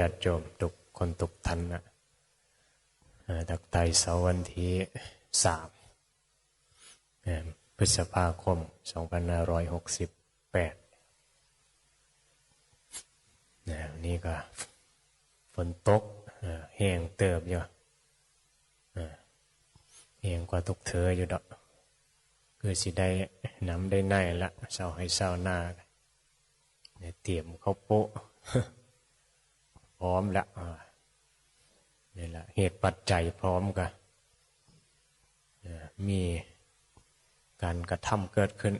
ญาติโยมทุกคนทุกท่านนะดักไตเสาวันที่สามพฤษภาคม 2568นะนนี้ก็ฝนตกแห้งเติบอยู่แห้งกว่าทุกเธออยู่ดอกคือสิได้น้ำได้ในละเศร้าให้เศร้าหน้าเนี่ยเตรียมข้าวโป๊ะ พร้อมแล้วอ่านี่แหละเหตุปัจจัยพร้อมกันมีการกระทำเกิดขึ้น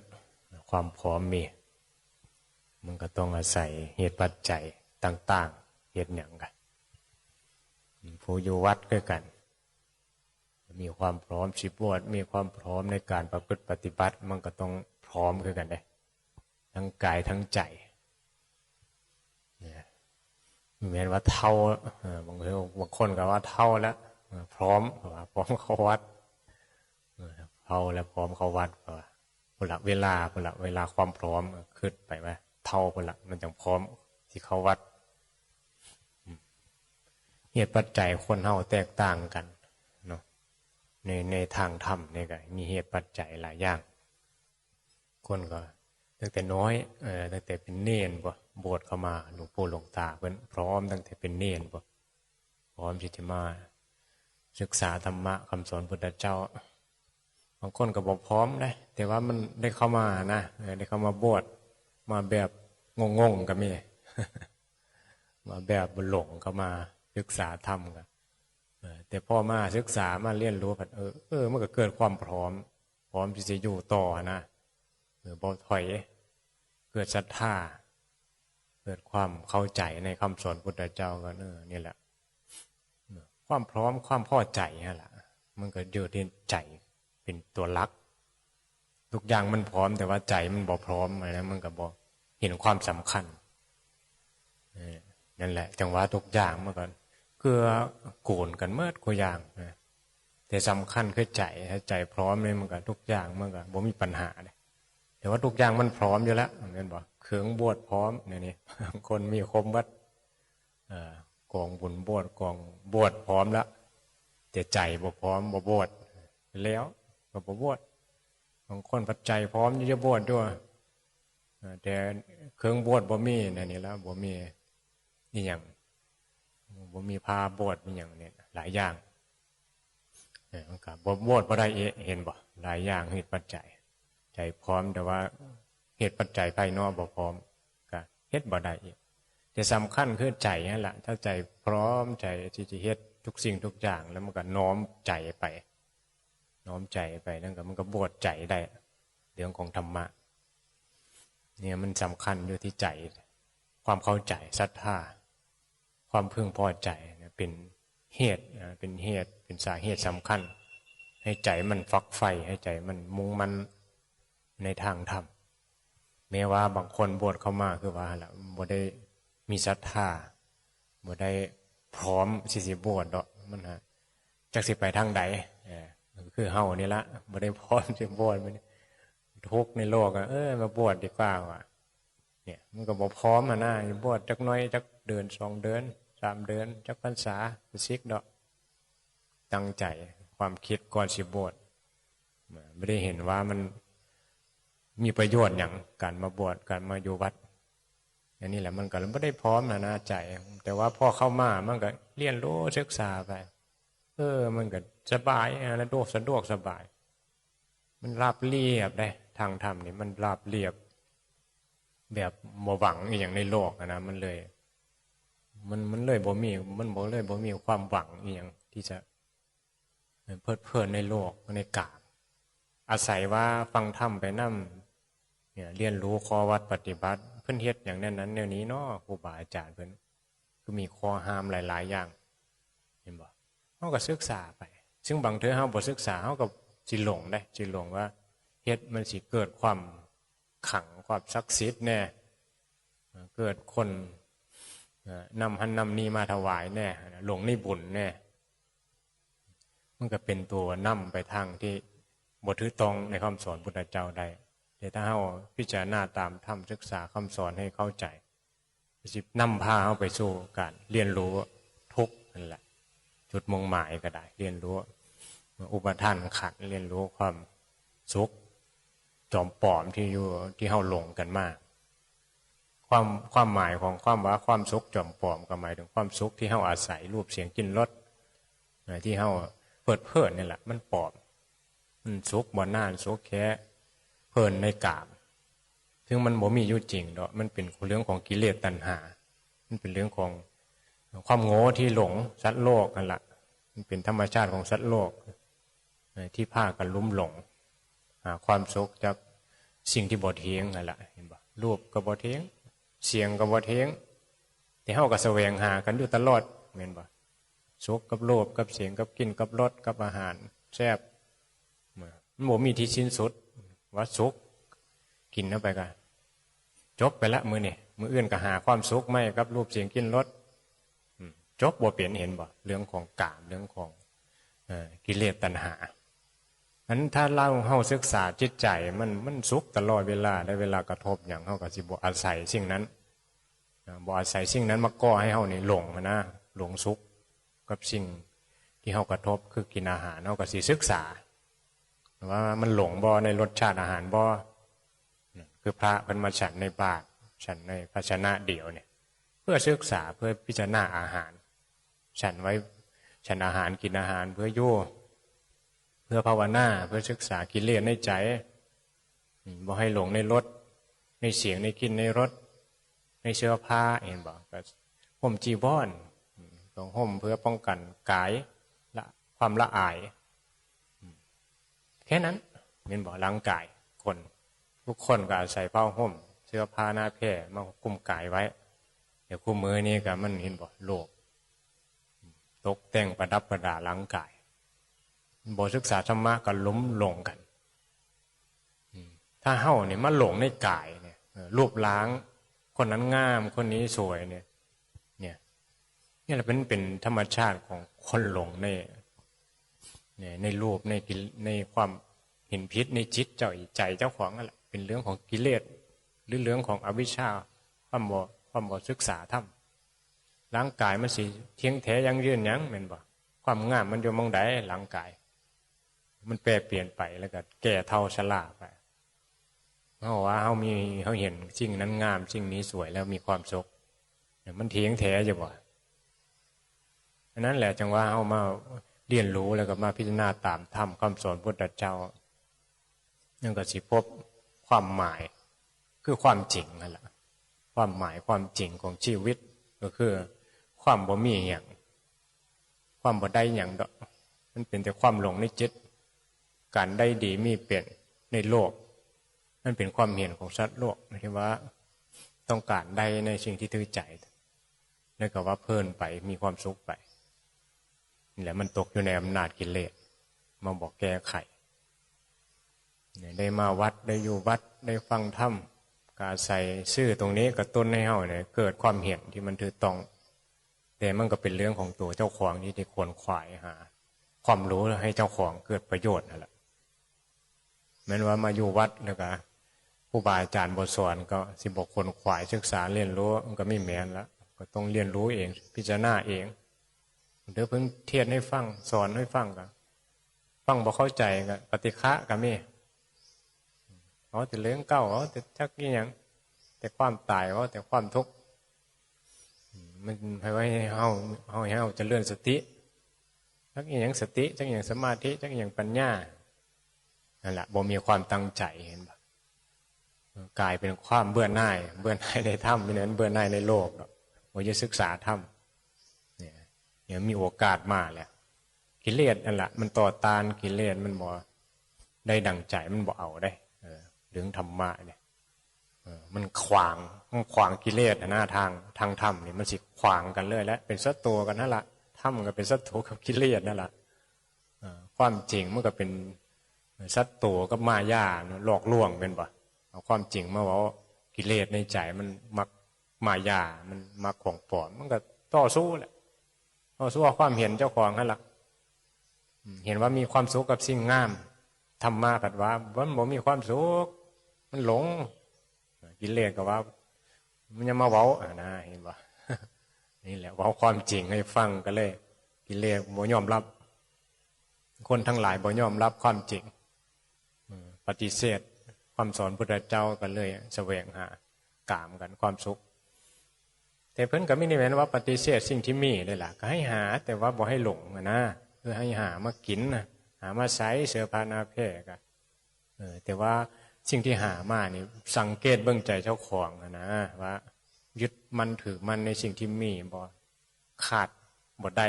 ความพร้อมมี มันก็ต้องอาศัยเหตุปัจจัยต่าง ๆ เหตุอย่างกันผู้อยู่วัดด้วยกัน มีความพร้อมชิบวชมีความพร้อมในการประพฤติปฏิบัติ มันก็ต้องพร้อมคือกันเลยทั้งกายทั้งใจ เหมือนว่าเท่าบางบางคนก็ว่าเท่าแล้วพร้อมว่าพร้อมเข้าวัดเท่าแล้วพร้อมเข้าวัดว่าพละเวลาพละเวลาความพร้อมขึ้นไปว่าเท่าพละมันจังพร้อมที่เข้าวัดเหตุปัจจัยคนเฮาแตกต่างกันเนาะในในทางธรรมนี่ก็มีเหตุปัจจัยหลายอย่าง คนก็ตั้งแต่น้อยเออตั้งแต่เป็นเนนบ่ บวชเข้ามาหลวงปู่หลวงตาเพิ่นพร้อมตั้งแต่เป็นเนนบ่พร้อมที่จมา ศึกษาธรรมะคำสอนพุทธเจ้าบางคนก็บอกพร้อมนะแต่ว่ามันได้เข้ามานะได้เข้ามาบวชมาแบบงงๆก็มีมาแบบบุหลงเข้ามาศึกษาธรรมกันแต่พ่อมาศึกษามาเรียนรู้แบบเออเออมันก็เกิดความพร้อม พร้อมที่จะอยู่ต่อนะเกิดบ่ถอย เกิดศรัทธา กิดความเข้าใจในคำสอนพุทธเจ้าก็เออนี่แหละ ความพร้อมความพอใจนี่แหละมันก็อยู่ที่ใจเป็นตัวลัก ทุกอย่างมันพร้อมแต่ว่าใจมันบ่พร้อมอะไรนะมันก็บ่เห็นความสำคัญนั่นแหละ จังหวะทุกอย่างเมื่อก่อนเกือโกนกันเมื่อกูอย่างนะแต่สำคัญคือใจถ้าใจพร้อมเนี่ยมันก็ทุกอย่างมันก็บ่มีปัญหาเลยแต่ว่าทุกอย่างมันพร้อมอยู่แล้วเห็นบ อกเครื่องบวชพร้อมเนี่ยนี่คนมีคมวัดกองบุญบวชกองบวชพร้อมแล้วแต่ใจบ่พร้อมบ่บวชแล้วก็บ่บวชบางคนปัจจัยพร้อมที่จะบวชด้วยแต่เครื่องบวชบ่มีเนี่ยนี่แล้วบ่มีนี่อย่างบ่มีพาบวชมีอย่างเนี่ยหลายอย่างเออมันก็บ่บวชบ่ได้เอะเห็นบ่หลายอย่างเหตุปัจจัย ใจพร้อมแต่ว่า เหตุปัจจัยภายนอกบ่พร้อมก็เฮ็ดบ่ได้อีกแต่สำคัญคือใจนั่นแหละถ้าใจพร้อมใจที่จะเฮ็ดทุกสิ่งทุกอย่างแล้วมันก็น้อมใจไป น้อมใจไปนั่นก็มันก็บวชใจได้เรื่องของธรรมะ เนี่ยมันสำคัญอยู่ที่ใจ ความเข้าใจศรัทธาความพึงพอใจเนี่ยเป็นเหตุเป็นเหตุเป็นสาเหตุสำคัญ ให้ใจมันฟักไฟให้ใจมันมุ่งมันในทางธรรม แม้ว่าบางคนบวชเข้ามาคือว่าละบ่ได้มีศรัทธาบ่ได้พร้อมสิสิบวชดอกมันฮะจักสิไปทางใดเออคือเฮานี่ละบ่ได้พร้อมสิบวชมันทุกในโลกอะเออมาบวชดีกว่าว่ะเนี่ยมันก็บ่พร้อมอะนะบวชจักน้อยจักเดือนสองเดือนสามเดือนจักพรรษาสิกดอกตั้งใจความคิดก่อนสิบวชไม่ได้เห็นว่ามัน มีประโยชน์อย่างการมาบวชการมาอยู่วัดอันนี้แหละมันก็ไม่ได้พร้อมนะนะใจ แต่ว่าพอเข้ามามันก็เรียนรู้ศึกษาไป เออ มันก็สบายนะโดกสะดวกสบาย มันราบเรียบได้ ทางธรรมนี่มันราบเรียบ แบบหวังอย่างในโลกนะมันเลย มันมันเลยบ่มี มันบ่เลยบ่มีความหวังอย่างที่จะเพลิดเพลินในโลกในกาบอาศัยว่าฟังธรรมไปนั่ เนี่ยเรียนรู้ข้อวัดปฏิบัติ เพื่อนเฮ็ดอย่างนั้นนั้นแนวนี้เนาะครูบาอาจารย์เพื่อนก็มีข้อห้ามหลาย ๆ อย่าง เห็นบ่เขาก็ศึกษาไป ซึ่งบางเทือเขาบ่ศึกษาเขาก็จิหลงได้จิหลงว่าเฮ็ดมันสิเกิดความขังความศักดิ์สิทธิ์แน่เกิดคนนำหันนำนี้มาถวายแน่หลงในบุญแน่มันก็เป็นตัวนำไปทางที่บทถือตรงในคำสอนพุทธเจ้าได้ แต่ถ้าเราพิจารณาตามธรรมศึกษาคำสอนให้เข้าใจสินำพาเขาไปสู่การเรียนรู้ทุกนั่นแหละ จุดมุ่งหมายก็ได้ เรียนรู้ อุปทานขันเรียนรู้ความสุขจอมปลอมที่อยู่ที่เฮาหลงกันมากความความหมายของความว่าความสุขจอมปลอมก็หมายถึงความสุขที่เฮาอาศัยรูปเสียงกินรสที่เฮาเปิดเพิ่นนี่แหละ มันปลอมมันสุขบ่นานสุขแค่ เพลินในกามถึงมันบ่มีอยู่จริงเดอกมันเป็นเรื่องของกิเลสตัณหา มันเป็นเรื่องของความโง่ที่หลงสัตว์โลกกันละมันเป็นธรรมชาติของสัตว์โลกที่พากันลุ่มหลงหาความสุขจากสิ่งที่บ่เทียงนั่นแหละเห็นบ่รูปก็บ่เทียง เสียงก็บ่เทียงที่เฮาก็แสวงหากันอยู่ตลอดเห็นบ่สุขกับโลภกับเสียงกับกินกับรสกับอาหารแซ่บมันบ่มีที่สิ้นสุด ว่าสุขกินเข้าไปกันจบไปละมือนี่มืออื่นก็หาความสุขไม่กับ รูปเสียงกินรสจบบ่เปลี่ยนเห็นบ่เรื่องของกามเรื่องของกิเลสตัณหานั้นถ้าเล่าเฮาศึกษาจิตใจมันมันสุขตลอดเวลาได้เวลากระทบอย่างเฮากับสิบอาศัยสิ่งนั้นบ่อาศัยสิ่งนั้นมาก่อให้เฮานี่หลงนะหลงสุขกับสิ่งที่เฮากระทบคือกินอาหารเฮากับสิศึกษา ว่ามันหลงบ่ในรสชาติอาหารบ่คือพระเป็นมาฉันในบาตรฉันในภาชนะเดียวเนี่ย เพื่อศึกษาเพื่อพิจารณาอาหาร ฉันไว้ฉันอาหารกินอาหารเพื่อโย่เพื่อภาวนาเพื่อศึกษากิเลสในใจบ่ให้หลงในรถในเสียงในกินในรถในเสื้อผ้าเห็นบอกก็ห่มจีบอนต้องห่มเพื่อป้องกันกายละความละอาย แค่นั้นเห็นบอกร่างกายคน ทุกคนก็อาศัยผ้าห่ม เสื้อผ้าหน้าแพร่มาคุ้มกายไว้ เดี๋ยวคู่มือนี้ก็มันเห็นบ่โลก ตกแต่งประดับประดาร่างกายบทศึกษาธรรมะก็ล้มลงกันถ้าเฮ้าเนี่ยมาหลงในกายเนี่ยรูปล้าง คนนั้นงามคนนี้สวยเนี่ย เนี่ยนี่แหละเป็นเป็นธรรมชาติของคนหลงใน ในรูปในในความเห็นพิษในจิตเจ้าใจเจ้าของนั่นแหละเป็นเรื่องของกิเลสหรือเรื่องของอวิชชาความบ่ความบ่ศึกษาธรรมร่างกายมันสิเที่ยงแท้ยังยืนยังเหม็นบ่ความงามมันอยู่มองใดร่างกาย มันแปรเปลี่ยนไปแล้วก็แก่เท่าชราไปเขาว่าเขามีเขาเห็นสิ่งนั้นงามสิ่งนี้สวยแล้วมีความสุขมันเที่ยงแท้จะบ่อันนั้นแหละจังว่าเอามา เรียนรู้แล้วก็มาพิจารณาตามธรรมคำสอนพุทธเจ้านั่นก็สิพบความหมายคือความจริงนั่นแหละความหมายความจริงของชีวิตก็คือ ความบ่มีอย่างความบ่ได้อย่างดอกมันเป็นแต่ความหลงในจิต การได้ดีมีเปลี่ยนในโลกนั่นเป็นความเห็นของสัตว์โลกที่ว่าต้องการได้ในสิ่งที่ถือใจนั่นก็ว่าเพลินไปมีความสุขไป นี่แหละมันตกอยู่ในอำนาจกิเลสมาบอกแก้ไขได้มาวัดได้อยู่วัดได้ฟังธรรมกาใส่ชื่อตรงนี้กระตุ้นให้เฮาเนี่ยเกิดความเห็นที่มันถือต้อง แต่มันก็เป็นเรื่องของตัวเจ้าของที่ที่ควรขวายหา ความรู้ให้เจ้าของเกิดประโยชน์นั่นแหละแม้ว่ามาอยู่วัดแล้วก็ผู้บาอาจารย์บทสอนก็สิบอกคนขวายศึกษาเรียนรู้มันก็ไม่แมนแล้วก็ต้องเรียนรู้เอง พิจารณาเอง เดี๋ยวเพิ่งเทียนให้ฟังสอนให้ฟังกันฟังบอกเข้าใจกันปฏิฆะกันมีเอแต่เรื่องเก้าเอแต่ชักยี่ยังแต่ความตายเอแต่ความทุกข์มันให้ไว้ให้เฮาเฮาให้เฮาจะเลื่อนสติชักอย่างสติชักอย่างสมาธิชักอย่างปัญญานั่นแหละบ่มีความตั้งใจเห็นปะกลายเป็นความเบื่อหน่าย เบื่อหน่ายในถ้ำไม่เนั้นเบื่อหน่ายในโลกหรอกว่าจะศึกษาถ้ำเนี่ย เนี่ยมีโอกาสมาแล้วกิเลสนั่นแหละมันต่อตานกิเลสมันบ่ได้ดังใจมันบ่เอาได้เรื่องธรรมะเนี่ยมันขวางมันขวางกิเลสหน้าทางทางธรรมเนี่ยมันสิขวางกันเลยแล้วเป็นศัตรูกันนั่นแหละธรรมก็เป็นศัตรูกับกิเลสนั่นแหละความจริงมันก็เป็นศัตรูกับมายาหลอกลวงเป็นปะเอาความจริงมาว่ากิเลสในใจมันมักมายา มันมักของปลอมมันก็ต่อสู้แหละ ต่อสู้ความเห็นเจ้าของนั่นแหละเห็นว่ามีความสุขกับสิ่งงามธรรมะผัดว่ามันบ่มีความสุขมันหลง กินเลสก็ว่า มันยังมาเว้าอ่านะเห็นปะนี่แหละเว้าความจริงให้ฟังก็เลย กินเลสบ่ยอมรับ คนทั้งหลายบ่ยอมรับความจริงปฏิเสธ ความสอนพุทธเจ้ากันเลยแสวงหากามกันความสุข แต่เพิ่นก็ไม่ได้แม้นว่าปฏิเสธสิ่งที่มีเลยล่ะก็ให้หาแต่ว่าบ่ให้หลงอะนะคือให้หามากินนะหามาใช้เสื้อผ้าหนาแพร่ก็เออแต่ว่าสิ่งที่หามานี่สังเกตเบื้องใจเจ้าของนะว่า ยึดมันถือมันในสิ่งที่มีบ่ขาดบ่ใด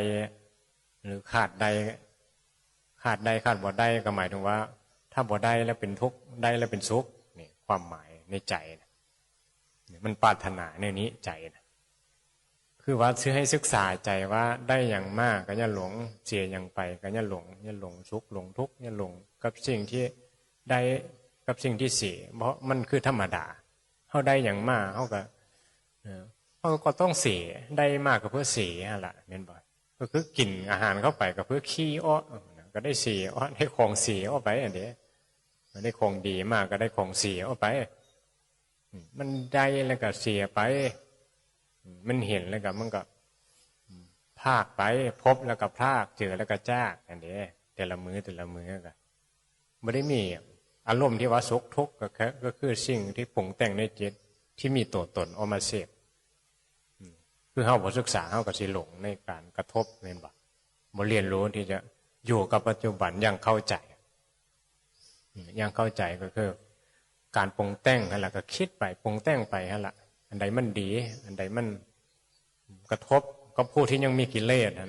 หรือขาดใดขาดใดขาดบ่ได้ก็หมายถึงว่า ถ้าบ่ได้แล้วเป็นทุกข์ได้แล้วเป็นสุขนี่ความหมายในใจนะนี่มันปรารถนาในนี้ใจนะ คือว่าซื้อให้ศึกษาใจว่าได้อย่างมากก็อย่าหลงเสียอย่างไปก็อย่าหลงอย่าหลงสุขหลงทุกข์อย่าหลงกับสิ่งที่ได้กับสิ่งที่เสียเพราะมันคือธรรมดาเขาได้อย่างมากเขาก็เขาก็ต้องเสียได้มากก็เพื่อเสียแหละเน้นบ่อยก็คือกินอาหารเข้าไปก็เพื่อขี้อ้อก็ได้เสียอ้อได้ของเสียอ้อไปอันเดียมันได้ของดีมากก็ได้ของเสียอ้อไป มันได้แล้วก็เสียไป มันเห็นแล้วก็มันก็พากไปพบแล้วก็พากเจอแล้วก็จากอันเดียแต่ละมือแต่ละมือก็ไม่ได้มีอารมณ์ที่ว่าสุขทุกข์ก็แค่ก็คือสิ่งที่ปรุงแต่งในจิตที่มีตัวตนออกมาเสพคือเฮาบ่ศึกษาเฮาก็สิหลงในการกระทบแม่นบ่บ่เรียนรู้ที่จะอยู่กับปัจจุบันอย่างเข้าใจอย่างเข้าใจก็คือ การปรุงแต่งนั่นแหละก็คิดไปปรุงแต่งไปนั่นแหละ อันใดมันดี อันใดมันกระทบก็ผู้ที่ยังมีกิเลสนะ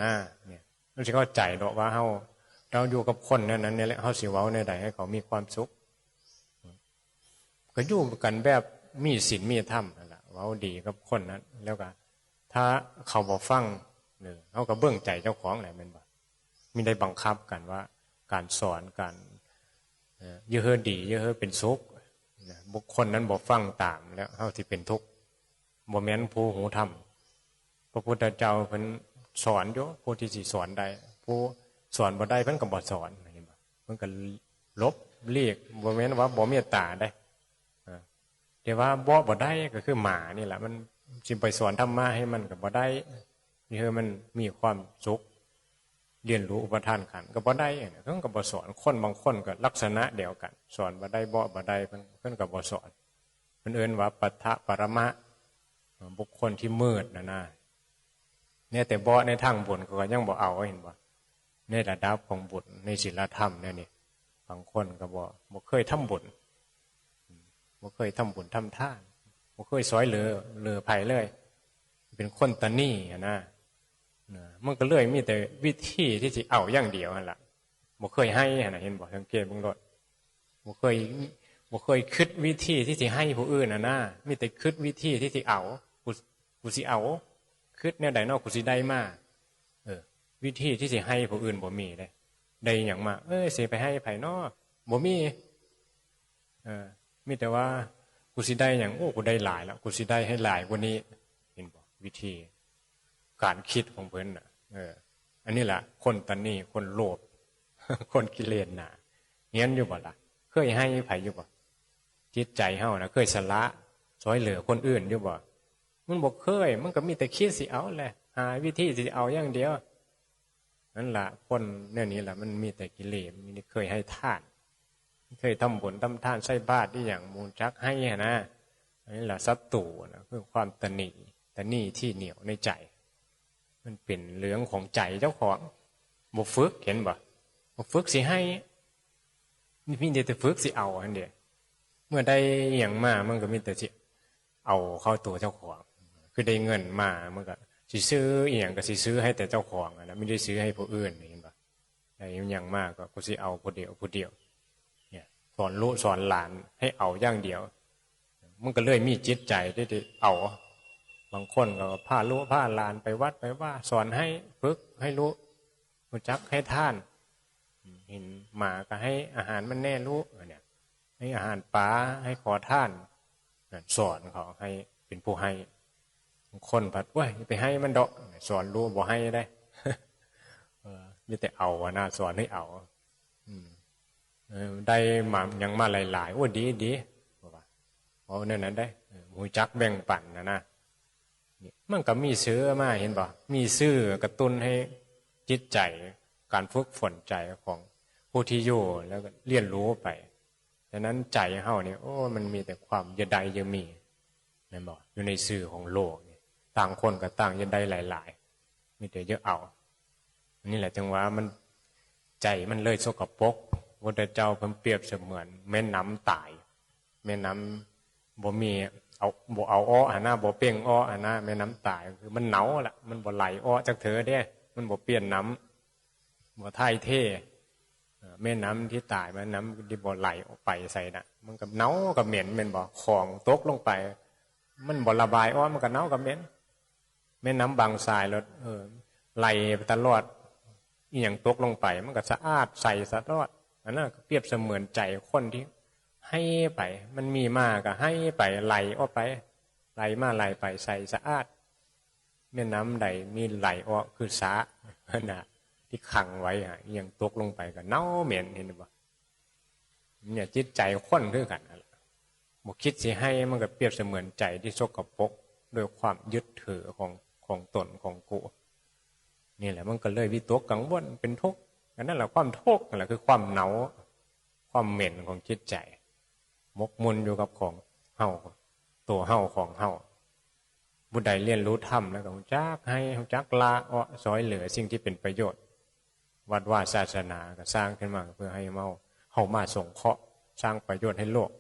เนี่ยมันสิเข้าใจดอกว่าเฮาเราอยู่กับคนนั้นนั้นเนี่ยแหละเฮาสิเว้าในใดให้เขามีความสุขก็อยู่กันแบบมีศีลมีธรรมนั่นแหละเว้าดีกับคนนั้นแล้วก็ถ้าเขาบอกฟังเนี่ยเขาก็เบื้องใจเจ้าของแหละมันบ่มีได้บังคับกันว่า การสอนการเยอะเฮอดีเยอะเฮอเป็นสุขบุคคลนั้นบอกฟังตามแล้วเขาที่เป็นทุกข์ บ่แม่นผู้หูธรรมพระพุทธเจ้าเพิ่นสอนอยู่ผู้ที่สิสอนได้ผู้สอนบ่ได้เพิ่นก็บ่สอนเห็นบ่เพิ่นก็ลบเรียกบ่แม่นว่าบ่เมตตาได้แต่ว่าบ่บ่ได้ก็คือหมานี่แหละมันสิไปสอนธรรมะให้มันก็บ่ได้นี่คือมันมีความสุขเรียนรู้อุปทานขันก็บ่ได้เนี่ยเพิ่นก็บ่สอนคนบางคนก็ลักษณะเดียวกัน สอนบ่ได้บ่บ่ได้เพิ่นเพิ่นก็บ่สอนเพิ่นเอิ้นว่าปัทะปรมะ บุคคลที่มืดนะนะเนี่ยแต่บ่ในทางบุญก็ยังบ่เอาเห็นบ่ในระดับของบุญในศีลธรรมเนี่ยนี่บางคนก็บ่บ่เคยทำบุญบ่เคยทำบุญทำท่านบ่เคยซอยเหลือเหลือไผ่เลย เป็นคนตะนี่อะนะนะมันก็เลยมีแต่วิธีที่จะเอาอย่างเดียวนั่นแหละบ่เคยให้นะเห็นบ่สังเกตบิ่งรถบ่เคยบ่เคยคิดวิธีที่จะให้ผู้อื่นน่ะนะมีแต่คิดวิธีที่จะเอา กูกูสิเอาคิดแนวใดนอกกูสิได้มาเออ วิธีที่จะให้ผู้อื่นบ่มีเลยได้หยังมา เอ้ยสิไปให้ไผนอบ่มีเออมีแต่ว่ากูสิได้อย่างโอ้กูได้หลายแล้วกูสิได้ให้หลายกว่านี้เห็นบอกวิธี การคิดของเพิ่นน่ะ เออ อันนี้แหละคนตันนี่คนโลภคนกิเลสหนาเงี้ยอยู่บ่ล่ะ เคยให้ไผอยู่บ่จิตใจเฮานะเคยสละซอยเหลือคนอื่นอยู่บ่ มันบอกเคย มันก็มีแต่คิดสิเอาแหละหาวิธีสิเอาอย่างเดียวนั่นแหละคนเนี่ยนี้แหละมันมีแต่กิเลสมันเคยให้ทาน เคยทำบุญทำทานใส่บาตรที่อย่างมูลจักให้นะนนี้แหละสัตตูนะคือความตนีตนีที่เหนียวในใจ มันเป็นเรื่องของใจเจ้าของบกฝึกเห็นบ่บกฝึกสิให้นี่พี่เดียวแต่ฝึกสิเอาอันเดียวเมื่อได้อย่างมามันก็มีแต่สิเอาเข้าตัวเจ้าของ คือได้เงินมามันก็สิซื้ออหย่างก็สิซื้อให้แต่เจ้าของนะไม่ได้ซื้อให้ผู้อื่นเห็นบ่ได้อย่างมากก็กูสิเอาผู้เดียวผู้เดียวสอนลูกสอนหลานให้เอาอย่างเดียว มันก็เลยมีจิตใจที่จะเอา บางคนก็พาลูกพาหลานไปวัดไปว่า สอนให้ฝึกให้รู้รู้จักให้ท่านเห็นหมาก็ให้อาหารมันแน่รู้เนี่ยให้อาหารปลาให้ขอท่านสอนเขาให้เป็นผู้ให้ คนพัดว่าไปให้มันดาะสอนรู้บ่ให้ได้มีแต่เอาอะนะสอนให้เอาได้มายังมาหลายๆโอ้ดีดีบอกว่าเอาเนี่ยนั้นได้หมูจักแบ่งปันนะนะมันก็มีซื้อมาเห็นบ่มีซื้อกระตุ้นให้จิตใจการฝึกฝนใจของผู้ที่อยู่แล้วก็เรียนรู้ไปดังนั้นใจเฮาเนี่ยโอ้ มันมีแต่ความเยดายเยมีนั่นบอกอยู่ในสื่อของโลก ต่างคนก็ต่างเยดายหลาย ๆ มีแต่เยอะเอา นี่แหละจังหวะมันใจมันเลยสกปรกพระเจ้าเพิ่มเปรียบเสมือน แม่น้ำตาย แม่น้ำบ่มีเอาบ่เอาอ้อหาหน้าบ่เปลี่ยงอ้อหาหน้าแม่น้ำตายคือมันเหนาละมันบ่ไหลอ้อจากเธอเด้ มันบ่เปลี่ยนน้ำบ่ท่ายเท่แม่น้ำที่ตายมันน้ำที่บ่ไหลออกไปใส่น่ะ มันกับเน่ากับเหม็นแม่นบ่ของตกลงไป มันบ่ระบายอ้อมันก็เน่ากับเหม็น แม่น้ำบางทรายแล้วเออไหลไปตลอดอีหยังตกลงไป มันก็สะอาดใสสะอดอันนั้นเปรียบเสมือนใจคนที่ให้ไป มันมีมากก็ให้ไปไหลออกไป ไหลมาไหลไปใสสะอาดแม่น้ำใดมีไหลออกคือสานะที่ขังไว้ฮะยังตกลงไปก็เน่าเหม็นเห็นบ่เนี่ยจิตใจข้นคือกันนั่นล่ะบอกคิดสิให้มันก็เปรียบเสมือนใจที่สกปรกด้วยความยึดถือของ ของตนของกูนี่แหละมันก็เลยวิตกกังวลเป็นทุกข์อันนั้นแหละความทุกข์นั่นแหละคือความเหนาความเหม็นของจิตใจ มกมุนอยู่กับของเฮาตัวเฮาของเฮาบุญใดเรียนรู้ธรรมแล้วก็จักให้จักละอ้อซอยเหลือสิ่งที่เป็นประโยชน์ วัดว่าศาสนาก็สร้างขึ้นมาเพื่อให้เมาเฮามาส่งเคราะห์สร้างประโยชน์ให้โลก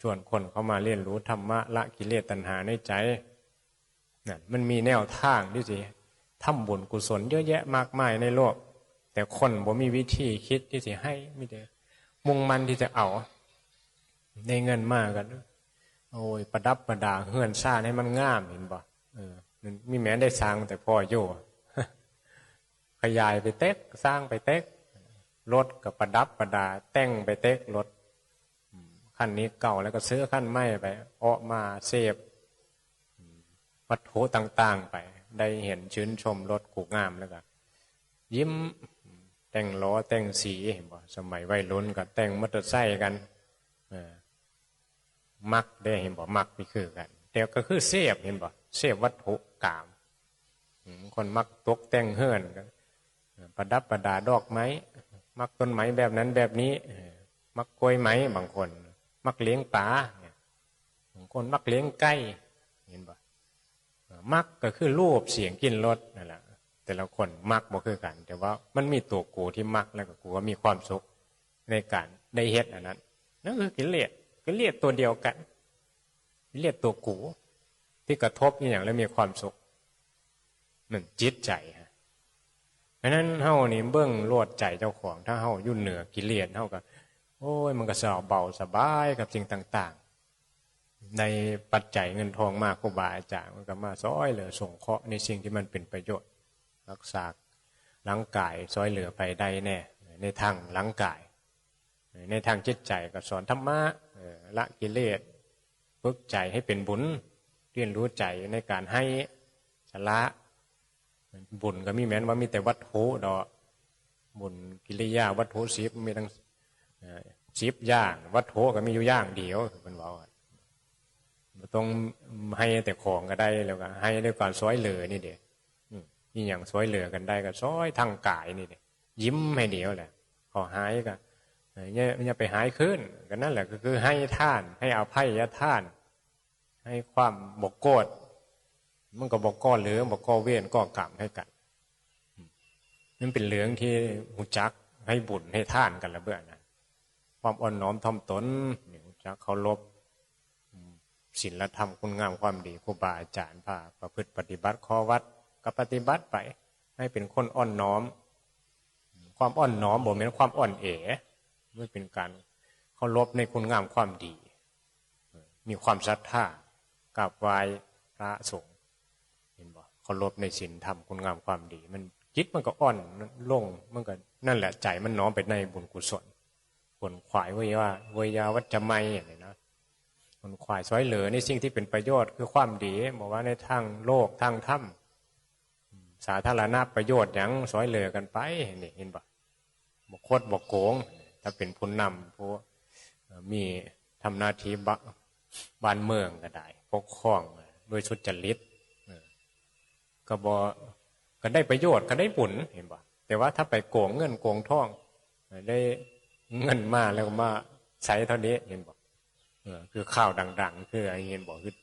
ชวนคนเข้ามาเรียนรู้ธรรมะละกิเลสตัณหาในใจ นั่นมันมีแนวทางที่สิทำบุญกุศลเยอะแยะมากมายในโลก แต่คนบ่มีวิธีคิดที่สิให้มิแต่มุ่งมันที่จะเอาได้เงินมากกันโอ้ยประดับประดาเฮือนซ่าให้มันงามเห็นบ่เออมันมีแม้ได้สร้างแต่พ่อโยขยายไปเต็กสร้างไปเต็กรถกับประดับประดา แต่งไปเต็กรถขั้นนี้เก่าแล้วก็ซื้อขั้นใหม่ไป ออกมาเสพ วัตถุต่าง ๆ ไป ได้เห็นชื่นชมรถกูงามแล้วก็ยิ้มแต่งล้อแต่งสีเห็นบ่สมัยวัยรุ่นก็แต่งมอเตอร์ไซค์กันมักได้เห็นบ่มักนี่คือกันแต่ก็คือเสพเห็นบ่เสพวัตถุกามคนมักตกแต่งเฮือนกันประดับประดาดอกไม้ มักต้นไม้แบบนั้นแบบนี้ มักกล้วยไม้บางคน มักเลี้ยงปลาบางคนมักเลี้ยงไก่เห็นบ่ มักก็คือรูปเสียงกลิ่นรสนั่นแหละแต่ละคนมักบ่คือกัน แต่ว่ามันมีตัวกูที่มักแล้วก็กูว่ามีความสุขในการได้เฮ็ดอันนั้นนั่นคือกิเลสกิเลสตัวเดียวกันกิเลสตัวกู ที่กระทบอย่างแล้วมีความสุขนั่นจิตใจฮะเพราะนั้นเฮานี่เบื้องโลดใจเจ้าของ ถ้าเฮายุ่นเหนือกิเลสเฮาก็โอ้ยมันก็สอบเบาสบายกับสิ่งต่าง ในปัจจัยเงินทองมากกว่าบาอาจารย์มันก็มาซ้อยเหลือส่งเคราะห์ในสิ่งที่มันเป็นประโยชน์ รักษาร่างกายซอยเหลือไปได้แน่ในทางร่างกาย ในทางจิตใจก็สอนธรรมะละกิเลสฝึกใจให้เป็นบุญเรียนรู้ใจในการให้ชละบุญก็มีแม้นว่ามีแต่วัตถุดอกบุญกิริยาวัตถุสิบมีทั้งสิบอย่างวัตถุก็มีอยู่อย่างเดียวเป็นว่า ต้องให้แต่ของก็ได้แล้วก็ให้ด้วยการซอยเหลือนี่เดียวนี่อย่างซอยเหลือกันได้ก็ซอยทางกายนี่เดียยิ้มให้เดียวแหละขอหายก็เนี่ยอย่าไปหายขึ้นก็นั่นแหละก็คือให้ท่าน ให้อาภัยะท่าน ให้ความบกโกดมันก็บอกก้อเหลืองบอกก้อเวียนก้อกรรมให้กันนั่นเป็นเหลืองที่หูจักให้บุญให้ท่านกันละเบื่อนะความอ่อนน้อมถ่อมตนหูจักเคารพ ศีลธรรมคุณงามความดีครูบาอาจารย์พาประพฤติปฏิบัติข้อวัดก็ปฏิบัติไป ให้เป็นคนอ่อนน้อม ความอ่อนน้อมบ่เป็นความอ่อนเอ๋ไม่เป็นการเคารพในคุณงามความดี มีความศรัทธากราบไหว้พระสงฆ์เห็นบ่เคารพในศีลธรรมคุณงามความดี มันจิตมันก็อ่อนลงมันก็นั่นแหละใจมันน้อมไปในบุญกุศลผลขวายวิยาวิยาวัจจะไม่เนี่ยนะ ผลขวายซอยเหลือในสิ่งที่เป็นประโยชน์คือความดีบอกว่าในทางโลกทางธรรมสาธารณประโยชน์อย่างซอยเหลือกันไปนี่เห็นบ่บกโคตรบกโกง ถ้าเป็นผู้นำผู้มีทำหน้าที่บบ้านเมืองก็ได้ปกครองโดยสุจริตก็บอก็ได้ประโยชน์ก็ได้บุญเห็นบ่แต่ว่าถ้าไปโกงเงินโกงท่อง ได้เงินมาแล้วมาใช้เท่านี้เห็นบ่ คือข้าวดัง ๆ คืออะไรเห็นบ่คือ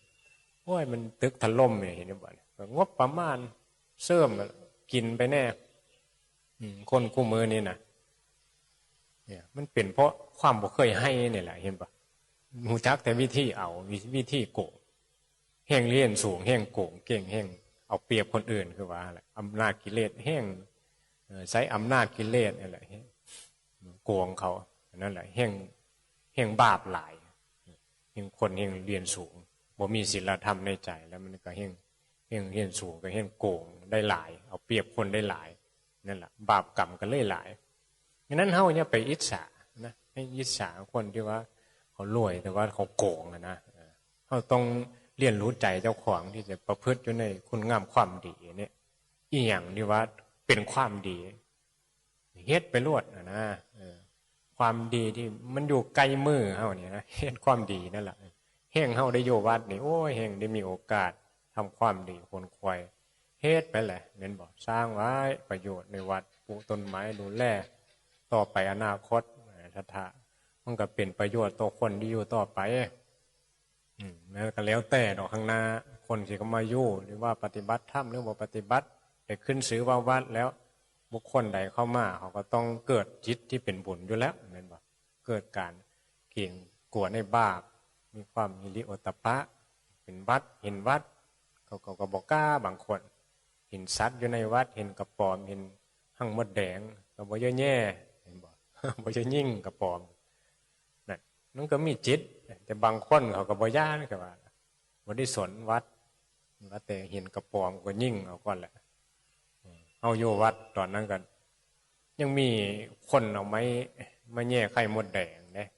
โอ้ยมันตึกถล่มเนี่ยเห็นบ่ก็งบประมาณเสื่อมกินไปแน่อืคนคู่มือนี่นะเนี่ย มันเป็นเพราะความบ่เคยให้เนี่ยแหละ เห็นปะหูจักแต่วิธีเอาวิธีโกงแห้งเลี่ยนสูงแห้งโกงเก่งแห้งเอาเปรียบคนอื่นคือว่าอะไรอำนาจกิเลสแห้งใช้อำนาจกิเลสอะไรโกงเขานั่นแหละแห้งแห้งบาปหลาย แห้งคนแห้งเรียนสูงบ่มีศีลธรรมในใจแล้วมันก็แห้งแห้งเรียนสูงก็แห้งโกงได้หลาย เอาเปรียบคนได้หลายนั่นแหละบาปกรรมก็เลยหลายงนั้นเฮาเนี่ยไปอิจฉานะให้อิจฉาคนที่ว่าเขารวยแต่ว่าเขาโกงอะนะเออเขาต้องเรียนรู้ใจเจ้าของที่จะประพฤติอยู่ในคุณงามความดีเนี่ยอีอย่างที่ว่าเป็นความดีเฮ็ดไปรวดอะนะ ความดีที่มันอยู่ไกลมือเฮาเนี่ยนะเฮ็ดความดีนั่นแหละแห่งเฮาได้โยวัดนี่โอ้ยแห่งได้มีโอกาสทำความดีคนควายเฮ็ดไปแหละเน้นบอกสร้างไว้ประโยชน์ในวัดปลูกต้นไม้ดูแลต่อไปอนาคตทัทะมันก็เป็นประโยชน์ต่อคนที่อยู่ต่อไปอืมแล้วก็แล้วแต่ดอกข้างหน้าคนที่เขามาอยู่หรือว่าปฏิบัติธรรมหรือว่าปฏิบัติแต่ขึ้นซื้อว่าวัดแล้ว บุคคลใดเข้ามาเขาก็ต้องเกิดจิตที่เป็นบุญอยู่แล้วเห็นบ่เกิดการเก่งกลัวในบาปมีความมิริโอตปะเป็นวัดเห็นวัดเขาก็ก็บอกกล้าบางคน เห็นสัตว์อยู่ในวัดเห็นกระปอมเห็นหั่งมดแดงก็บ่เยอะแย่เห็นบ่บ่จะยิ่งกระปอมนั่นก็มีจิต แต่บางคนเขาก็บ่ย่านก็ว่าบ่ได้สนวัดว่าแต่เห็นกระปอมก็ยิ่งเอาก่อนแหละ เอาอยู่วัดตอนนั้นกัน ยังมีคนเอาไม้มาแย่ไข่มดแดงเนี่ย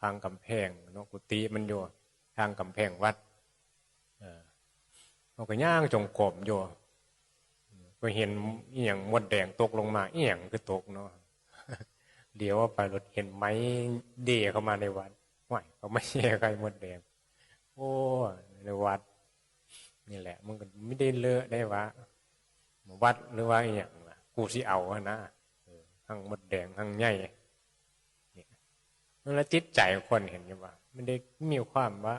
ทางกำแพงเนาะกุฏิมันอยู่ทางกำแพงวัดเราก็ย่างจงกรมอยู่ก็เห็นเอียงมดแดงตกลงมาเอียงคือตกเนาะเดี๋ยวว่าไปรถเห็นไม้เดียเข้ามาในวัดห่วยเขาไม่แย่ใครมดแดง โอ้ในวัดนี่แหละ มันก็ไม่ได้เลอะได้ว่าวัดหรือว่าอย่างกูสิเอาอะนะทั้งหมดแดงทั้งใหญ่นี่แล้วจิตใจคนเห็นยังว่าไม่ได้มีความว่า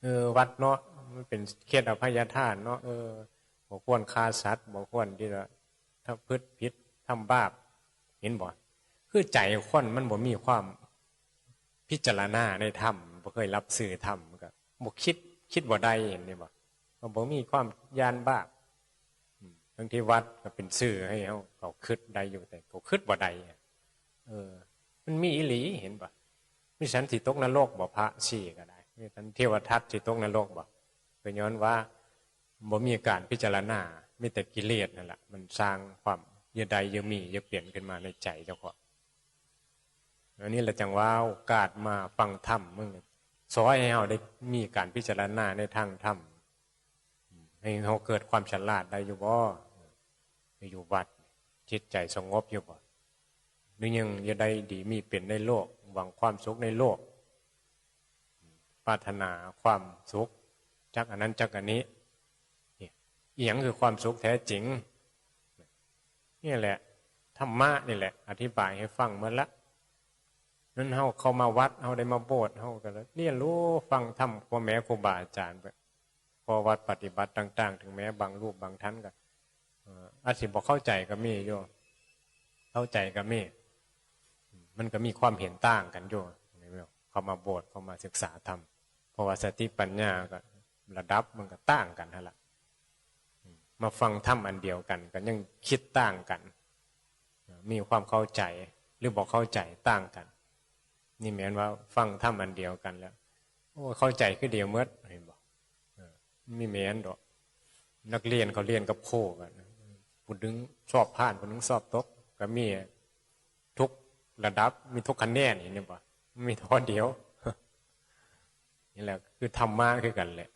เออ วัดเนาะมันเป็นเขตอภัยทานเนาะเออบอกควรคาสัตว์บอกควรที่จะถ้าพืชพิษทำบาปเห็นบ่คือใจคนมันบ่มีความพิจารณาในธรรมบ่เคยรับสื่อธรรมก็บ่คิดคิดบ่ได้เห็นนี่บ่บ่มีความยานบาบางที่วัดก็เป็นสื่อให้เขาเขาคิดได้อยู่แต่เขาคิดบ่ได้เออ มันมีอิหลีเห็นบ่มีฉันสิตกนรกบ่พระสี่ก็ได้มีฉันเทวทัตสิตกนรกบ่ก็ย้อนว่าบ่มีการพิจารณามีแต่กิเลสนั่นแหละมันสร้างความเยอะใดเยอะมีเยอะเปลี่ยนขึ้นมาในใจเจ้าของอันนี้เราจังว่าโอกาสมาฟังธรรมมึงสอนให้เราได้มีการพิจารณาในทางธรรมให้เราเกิดความฉลาดได้อยู่บ่ อยู่วัด จิตใจสงบอยู่บ่นึกยังจะได้ดีมีเป็นในโลก หวังความสุขในโลกปรารถนาความสุขจากอันนั้นจากอันนี้เอียงคือความสุขแท้จริงนี่แหละธรรมะนี่แหละ อธิบายให้ฟังเมื่อละนั้นเฮาเข้ามาวัดเฮาได้มาโบสถ์เฮาก็เลยเรียนรู้ฟังธรรมพ่อแม่ครูบาอาจารย์ไปพอวัดปฏิบัติต่าง ๆ ถึงแม้บางรูปบางท่านก็ อาศิบอกเข้าใจก็มีโยเข้าใจก็มีมันก็มีความเห็นต่างกันโยเขามาโบสถ์เขามาศึกษาธรรมเพราะว่าสติปัญญาก็ระดับมันก็ต่างกันฮะละมาฟังธรรมอันเดียวกัน ก็ยังคิดต่างกัน มีความเข้าใจหรือบอกเข้าใจต่างกัน นี่เหมือนว่าฟังธรรมอันเดียวกันแล้วโอ้เข้าใจคือเดียวเมื่อเห็นบอกมีเหมือนดอกนักเรียนเขาเรียนกับโคกัน ผู้ดึงสอบผ่านผู้ดึงสอบตก ก็มีทุกระดับ มีทุกคะแนนเห็นบ่มีทอเดียว นี่แหละคือธรรมะคือกันแหละ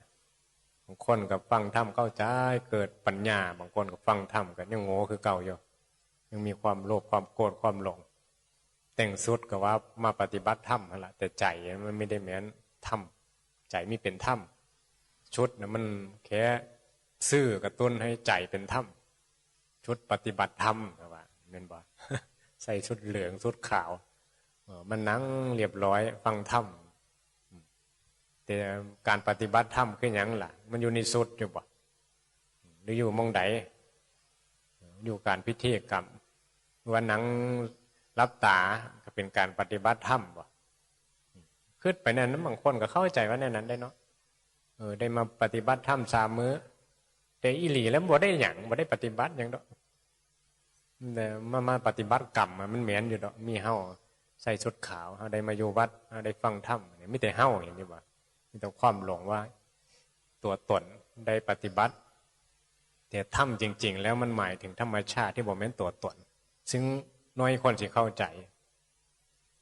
บางคนกับฟังธรรมเข้าใจเกิดปัญญา บางคนกับฟังธรรมกันยังโง่คือเก่าอยู่ยังมีความโลภความโกรธความหลง แต่งสุดก็ว่ามาปฏิบัติธรรมละแต่ใจมันไม่ได้เหมือนถ้ำใจไม่เป็นถ้ำชุดนะมันแค่ซื่อกระตุ้นให้ใจเป็นถ้ำ ชุดปฏิบัติธรรมนะว่าเน้นบ่ใส่ชุดเหลืองชุดขาวมันนั่งเรียบร้อยฟังธรรมแต่การปฏิบัติธรรมคือหยังล่ะ มันอยู่ในสุดอยู่บ่หรืออยู่มองใดอยู่การพิธีกรรมว่าหนังรับตาก็เป็นการปฏิบัติธรรมบ่ขึ้นไปนั่นนั้นบางคนก็เข้าใจว่าในนั้นได้เนาะเออได้มาปฏิบัติธรรมสามมื้อแต่อีหลีแล้วบ่ได้หยังบ่ได้ปฏิบัติหยังดอก แต่มามาปฏิบัติกรรมมันเหมือนอยู่ดอกมีเฮาใส่ชุดขาวเฮาได้มาอยู่วัดเฮาได้ฟังธรรมเนี่ยมีแต่เฮาเห็นอยู่บ่มีแต่ความหลงว่า ตัวตนได้ปฏิบัติ แต่ธรรมจริง ๆ แล้วมันหมายถึงธรรมชาติที่บ่แม่นตัวตน ซึ่งน้อยคนสิเข้าใจ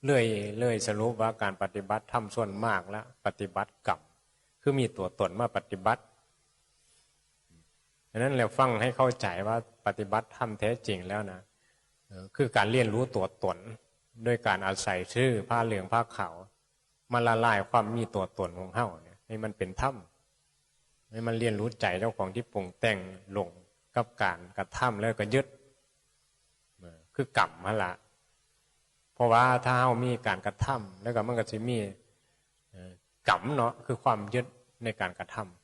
เลื่อยเลื่อยสรุปว่าการปฏิบัติธรรมส่วนมากแล้วปฏิบัติกรรมคือมีตัวตนมาปฏิบัติ ดังนั้นเราฟังให้เข้าใจว่าปฏิบัติธรรมแท้จริงแล้วนะคือการเรียนรู้ตัวตนด้วยการอาศัยชื่อผ้าเหลืองผ้าขาวมาละลายความมีตัวตนของเฮาเนี่ยให้มันเป็นธรรมให้มันเรียนรู้ใจเจ้าของที่ปรุงแต่งหลงกับการกระทำแล้วก็ยึดคือกรรมมาละเพราะว่าถ้าเฮามีการกระทำแล้วก็มันก็จะมีกรรมเนาะคือความยึดในการกระทำ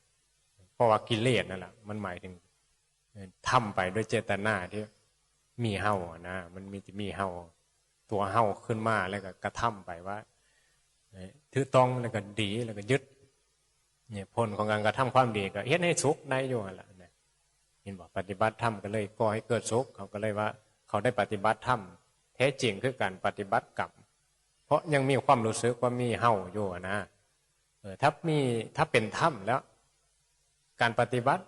เพ ราะว่ากิเลสนั่นแหละมันหมายถึงทำไปด้วยเจตนาที่มีเฮาอะนะมันมีมีเฮาตัวเฮาขึ้นมาแล้วก็กระทำไปว่าถือต้องแล้วก็ดีแล้วก็ยึดเนี่ยผลของการกระทำความดีก็เฮ็ดให้สุขได้อยู่นั่นแหละเห็นบอกปฏิบัติธรรมก็เลยก่อให้เกิดสุขเขาก็เลยว่า เขาได้ปฏิบัติธรรมแท้จริงคือการปฏิบัติกรรมเพราะยังมีความรู้สึกว่ามีเฮาอยู่นะเออถ้ามีถ้าเป็นธรรมแล้ว การปฏิบัติ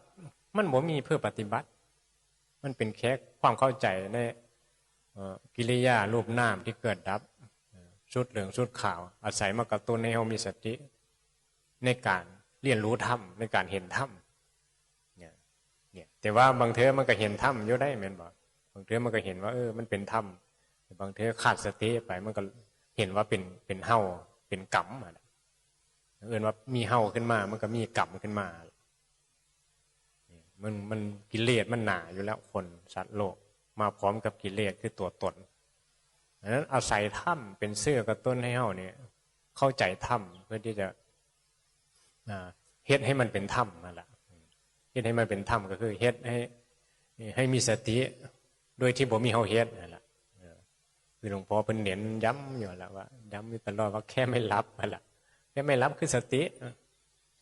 มันบ่มีเพื่อปฏิบัติ มันเป็นแค่ความเข้าใจในกิริยารูปนามที่เกิดดับชุดเหลืองชุดขาว อาศัยมากระตุ้นให้เรามีสติในการเรียนรู้ธรรมในการเห็นธรรมเนี่ยเนี่ยแต่ว่าบางเทอมันก็เห็นธรรมอยู่ได้เหมือนบอกบางเทอมันก็เห็นว่าเออมันเป็นธรรมบางเทอขาดสติไปมันก็เห็นว่าเป็นเป็นเฮาเป็นกรรมอะไรเอื่นว่ามีเฮาขึ้นมา มันก็มีกรรมขึ้นมา มันมันกิเลสมันหนาอยู่แล้วคนสัตว์โลก มาพร้อมกับกิเลสคือตัวตนดังนั้นอาศัยธรรมเป็นเสื้อกระตุ้นให้เฮาเนี่ย เข้าใจธรรมเพื่อที่จะเฮ็ดให้มันเป็นธรรมนั่นแหละเฮ็ดให้มันเป็นธรรมก็คือเฮ็ดให้ให้มีสติโดยที่ผมมีเฮาเฮ็ดนั่นแหละคือหลวงพ่อเพิ่นเน้นย้ำอยู่แล้วว่าย้ำอยู่ตลอดว่าแค่ไม่รับนั่นแหละแค่ไม่รับคือสติ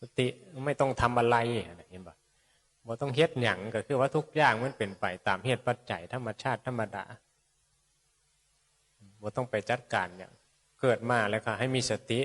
สติไม่ต้องทำอะไรเห็นปะ บ่ต้องเฮ็ดหยังก็คือว่าทุกอย่างมันเป็นไปตามเหตุปัจจัยธรรมชาติธรรมดาบ่ต้องไปจัดการเนี่ยเกิดมาแล้วค่ะให้มีสติ